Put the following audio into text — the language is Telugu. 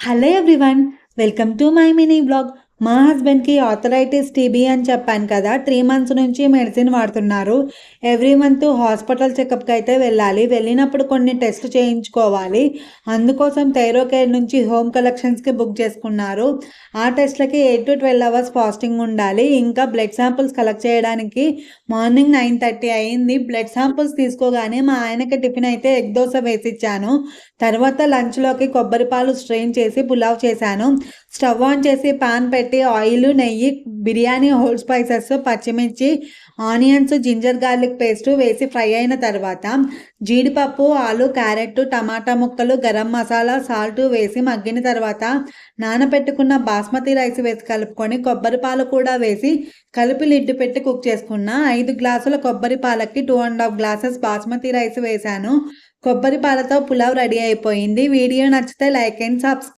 Hello everyone welcome to my mini blog మా హస్బెండ్కి ఆథరైటిస్ టీబీ అని చెప్పాను కదా త్రీ మంత్స్ నుంచి మెడిసిన్ వాడుతున్నారు. ఎవ్రీ మంత్ హాస్పిటల్ చెకప్కి అయితే వెళ్ళాలి. వెళ్ళినప్పుడు కొన్ని టెస్ట్ చేయించుకోవాలి. అందుకోసం థైరో కేర్ నుంచి హోమ్ కలెక్షన్స్కి బుక్ చేసుకున్నారు. ఆ టెస్ట్లకి eight to twelve hours fasting ఉండాలి. ఇంకా బ్లడ్ శాంపుల్స్ కలెక్ట్ చేయడానికి మార్నింగ్ నైన్ థర్టీ అయింది. బ్లడ్ శాంపుల్స్ తీసుకోగానే మా ఆయనకి టిఫిన్ అయితే ఎగ్ దోశ వేసిచ్చాను. తర్వాత లంచ్లోకి కొబ్బరి పాలు స్ట్రెయిన్ చేసి పులావ్ చేశాను. స్టవ్ ఆన్ చేసి పాన్ పెట్టి ఆయిల్ నెయ్యి బిర్యానీ హోల్ స్పైసెస్ పచ్చిమిర్చి ఆనియన్స్ జింజర్ గార్లిక్ పేస్ట్ వేసి ఫ్రై అయిన తర్వాత జీడిపప్పు ఆలు క్యారెట్ టమాటా ముక్కలు గరం మసాలా సాల్ట్ వేసి మగ్గిన తర్వాత నానబెట్టుకున్న బాస్మతి రైస్ వేసి కలుపుకొని కొబ్బరి పాలు కూడా వేసి కలిపి లిడ్ పెట్టి కుక్ చేసుకున్న ఐదు గ్లాసుల కొబ్బరి పాలకి two and half glasses basmati rice వేశాను. కొబ్బరి పాలతో పులావ్ రెడీ అయిపోయింది. వీడియో నచ్చితే లైక్ అండ్ సబ్స్క్రైబ్